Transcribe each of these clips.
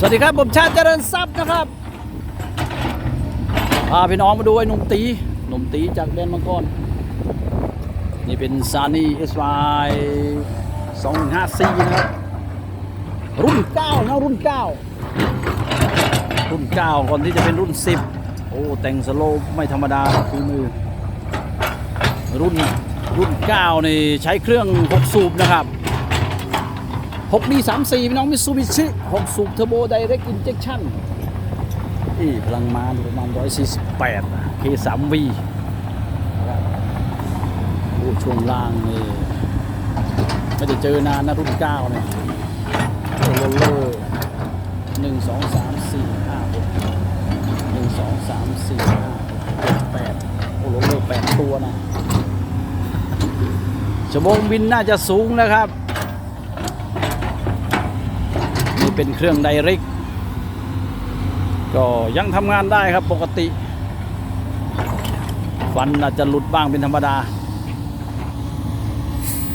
สวัสดีครับ ผมชาติเจริญทรัพย์นะครับพาพี่น้องมาดูไอ้หนุ่มตีหนุ่มตีจากแดนมังกรนี่เป็นซานี่เอสวายสองห้าสี่นะครับ รุ่นเก้านะรุ่นเก้ารุ่นเก้าก่อนที่จะเป็นรุ่นสิบโอ้แต่งสโลปไม่ธรรมดาครับฝีมือ รุ่นรุ่นเก้านี่ใช้เครื่องหกสูบนะครับ 6 d 3 4พี่น้องมิตซูบิชิ6สูบเทอร์โบไดเรกอินเจคชั่นนี่พลังมาประมาณ 148นะ K3V โอ้ช่วงล่างนี่ไม่ได้เจอนานนะรุ่น9เนี่ยโอ้โลโลหนึ่งสองสามสี่ห้าหกหนึ่งสองสามสี่ห้าแปดโอ้โลโลแปดตัวนะชั่วโมงบินน่าจะสูงนะครับ นี่ เป็นเครื่องไดเรกก็ยังทำงานได้ครับปกติ ฟันอาจจะหลุดบ้างเป็นธรรมดา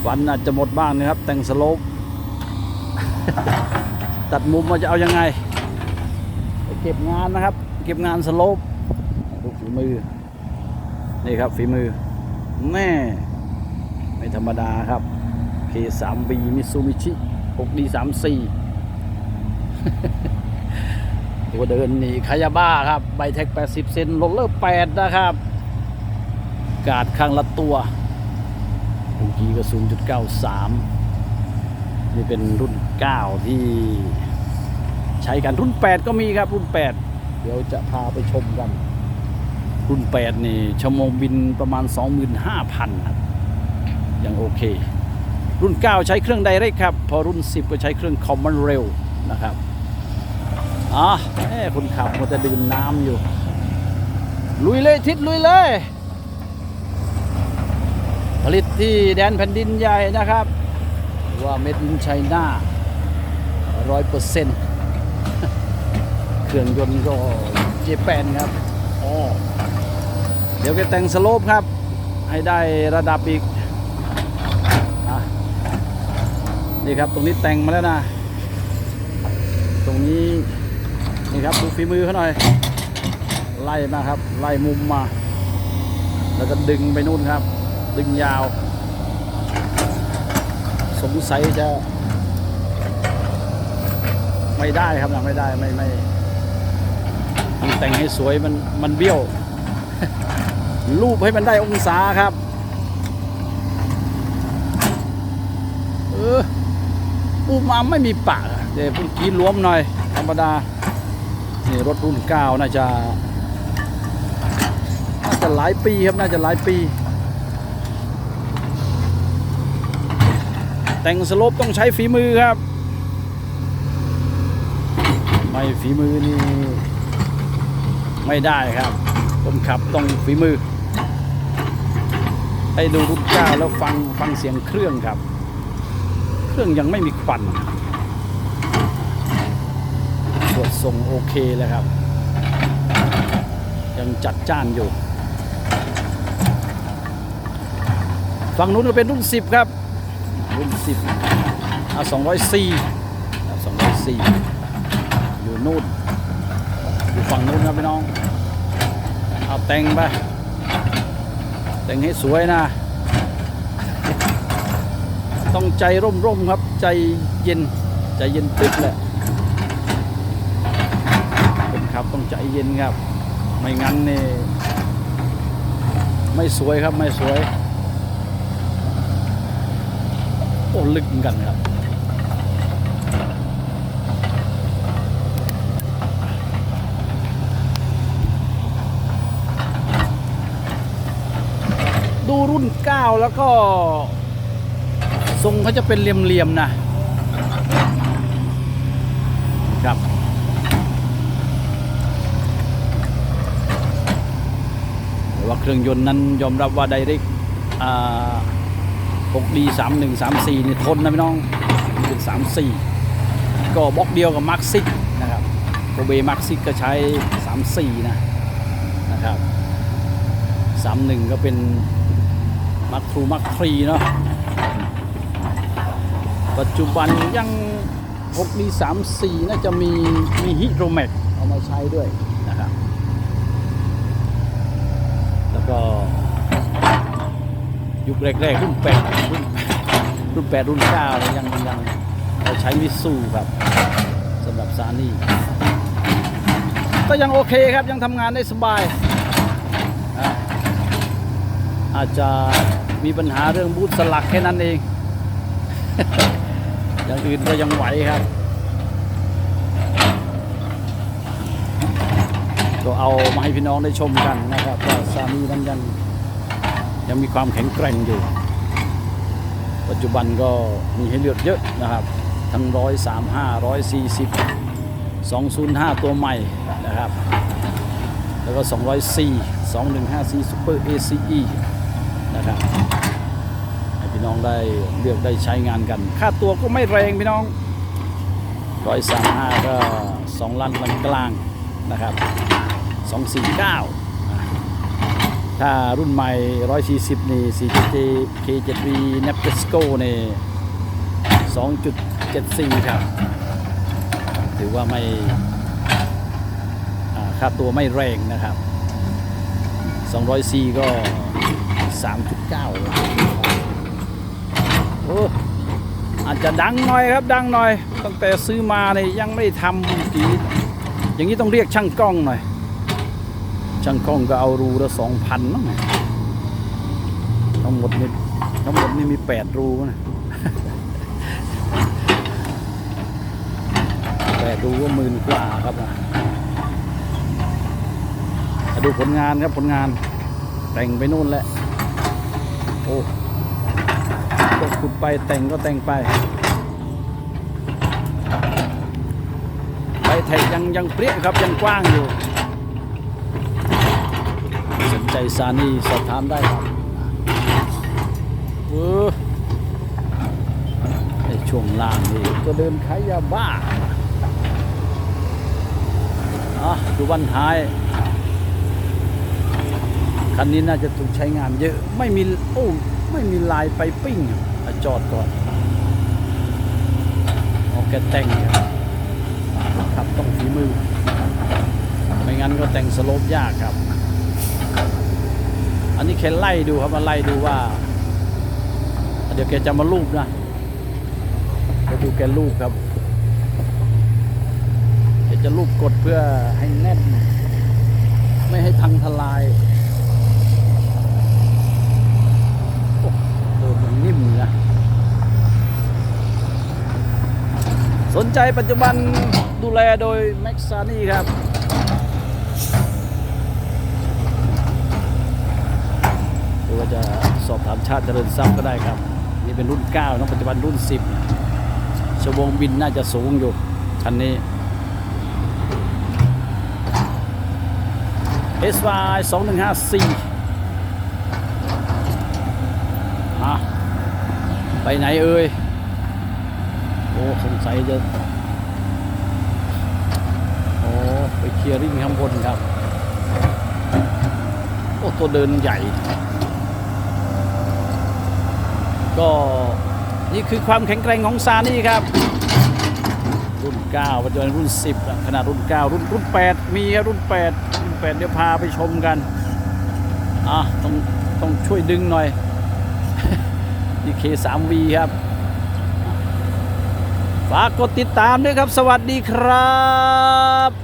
ฟันอาจจะหมดบ้างนะครับ แต่งสโลปตัดมุมว่าจะเอายังไงไเก็บงานนะครับ เก็บงานสโลปดูฝีมือ นี่ครับฝีมือ แน่ไม่ธรรมดาครับ K3B Mitsubishi 6D34 ตัวเดินนี่คายาบ้าครับ ใบแท็ก80 เซนโรลเลอร์8นะครับ กาดข้างละตัวคุกีก็ 0.93 นี่เป็นรุ่น 9 ที่ใช้กันรุ่น 8 ก็มีครับรุ่น 8 เดี๋ยวจะพาไปชมกัน รุ่น 8 นี่ชั่วโมงบินประมาณ 25,000 ครับ ยังโอเค รุ่น 9 ใช้เครื่องไดเรกครับ พอรุ่น 10 ก็ใช้เครื่องคอมมอนเร็วนะครับ อะแม่คนขับมันจะดื่มน้ำอยู่ ลุยเลยทิศลุยเลย ผลิตที่แดนแผ่นดินใหญ่นะครับ ว่าเม็ดอินไชน่าร้อยเปอร์เซ็นต์เครื่องยนต์ก็เจแปนครับอ๋อเดี๋ยวแกแต่งสโลปครับ ให้ได้ระดับอีกอนี่ครับ ตรงนี้แต่งมาแล้วนะ ตรงนี้ นี่ครับดูฝีมือเขาหน่อย ไล่มาครับ ไล่มุมมา แล้วก็ดึงไปนู่นครับ ดึงยาว สงสัยจะ ไม่ได้ครับนะไม่ได้ไม่ไม่แต่งให้สวยมันมันเบี้ยว รูปให้มันได้องศาครับเออปูมาไม่มีปากอะเดี๋ยวพุ่งกีรวมหน่อย ธรรมดา นี่รถรุ่นเก้าน่าจะน่าจะหลายปีครับน่าจะหลายปี แต่งสโลปต้องใช้ฝีมือครับ ไม่ฝีมือนี่ไม่ได้ครับคนขับต้องฝีมือ ให้ดูรุ่นเก้าแล้วฟังฟังเสียงเครื่องครับ เครื่องยังไม่มีควัน ตรวจทรงโอเคเลยครับ ยังจัดจ้านอยู่ ฝั่งนู้นก็เป็นรุ่น 10 ครับ รุ่น 10อะ204อะ204 อยู่นู่น อยู่ฝั่งนู้นครับพี่น้อง เอาแต่งไป แต่งให้สวยนะ ต้องใจร่มๆครับ ใจเย็น ใจเย็นตึ๊บแหละ คนขับ ต้องใจเย็นครับ ไม่งั้นนี่ไม่สวยครับไม่สวย โอ้ลึกเหมือนกันครับดูรุ่น 9 แล้วก็ทรงเขาจะเป็นเหลี่ยมๆนะ ครับ แต่ ว่าเครื่องยนต์นั้นยอมรับว่าไดเรกอ่า 6D 31 34นี่ทนนะพี่น้องนี่เป็น34ก็บล็อกเดียวกับมาร์คซิกนะครับโคเบมาร์คซิกก็ใช้34นะนะครับ31ก็เป็นมาร์ค2มาร์ค3เนาะปัจจุบันยัง6 d 3 4น่าจะมีมีฮิโรแมกเอามาใช้ด้วยนะครับ แล้วก็ ยุคแรกๆรุ่นแปดรุ่นรุ่นแปดรุ่นเก้ายังยังเราใช้มิตซูครับสำหรับซานี่ก็ยังโอเคครับยังทำงานได้สบายอะอาจจะมีปัญหาเรื่องบูทสลักแค่นั้นเอง อย่างอื่นก็ยังไหวครับ ก็เอามาให้พี่น้องได้ชมกันนะครับว่าซานี่นั้นยัง ยังมีความแข็งแกร่งอยู่ ปัจจุบันก็มีให้เลือกเยอะนะครับ ทั้งร้อยสามห้าร้อยสี่สิบสองศูนย์ห้าตัวใหม่นะครับ แล้วก็สองร้อยสี่สองหนึ่งห้าสี่ซูเปอร์เอซีนะครับให้พี่น้องได้เลือกได้ใช้งานกัน ค่าตัวก็ไม่แรงพี่น้องร้อยสามห้าก็สองล้านกลางๆนะครับ 249 ถ้ารุ่นใหม่ 140 นี่ 4J K7V n a p t e s c o นี่ 2.74 ครับ ถือว่าไม่ค่าตัวไม่แรงนะครับ 204ก็ 3.9 โอ้อาจจะดังหน่อยครับดังหน่อย ตั้งแต่ซื้อมาเนี่ยยังไม่ได้ทำบุกีอย่างนี้ต้องเรียกช่างกล้องหน่อย ช่างกล้องก็เอารูละสองพันมั้งทั้งหมดนี่ทั้งหมดนี่มีแปดรูนะแปดรูก็หมื่นกว่าครับนะมาดูผลงานครับผลงาน แต่งไปนู่นแหละ โอ้ก็ขุดไปแต่งก็แต่งไปไปแทงยังยังเปรี้ยครับยังกว้างอยู่ ใจซานี่สอบถามได้ครับเออในช่วงล่างนี่ก็เดินขายยาบ้าอะดูวันท้าย คันนี้น่าจะถูกใช้งานเยอะ ไม่มีโอ้ไม่มีลายไปปิ้งอจอดก่อนเอาแกแต่งครับขับต้องฝีมือ ไม่งั้นก็แต่งสโลปยากครับ อันนี้แค่ไล่ดูครับมาไล่ดูว่า เดี๋ยวแกจะมาลูบนะไปดูแกลูบครับแกจะลูบกดเพื่อให้แน่น ไม่ให้พังทลายโอ้โหมันนิ่มนะสนใจปัจจุบันดูแลโดยแม็กซานี่ครับ รือว่าจะสอบถามชาติเจริญทรัพย์ก็ได้ครับ นี่เป็นรุ่น9นะปัจจุบันรุ่น 10 ชั่วโมงบินน่าจะสูงอยู่คันนี้ SY 2154อะไปไหนเอ่ย โอ้สงสัยจะ โอ้ไปเคลียร์ริ่งข้างบนครับ โอ้ตัวเดินใหญ่ ก็นี่คือความแข็งแกร่งของซานี่ครับ รุ่น9ปัจจุบันรุ่น 10 ขนาดรุ่น 9 รุ่นรุ่น 8 มีครับรุ่น 8 รุ่น 8 เดี๋ยวพาไปชมกันอะต้องต้องช่วยดึงหน่อยนี่ K3V ครับ ฝากกดติดตามด้วยครับ สวัสดีครับ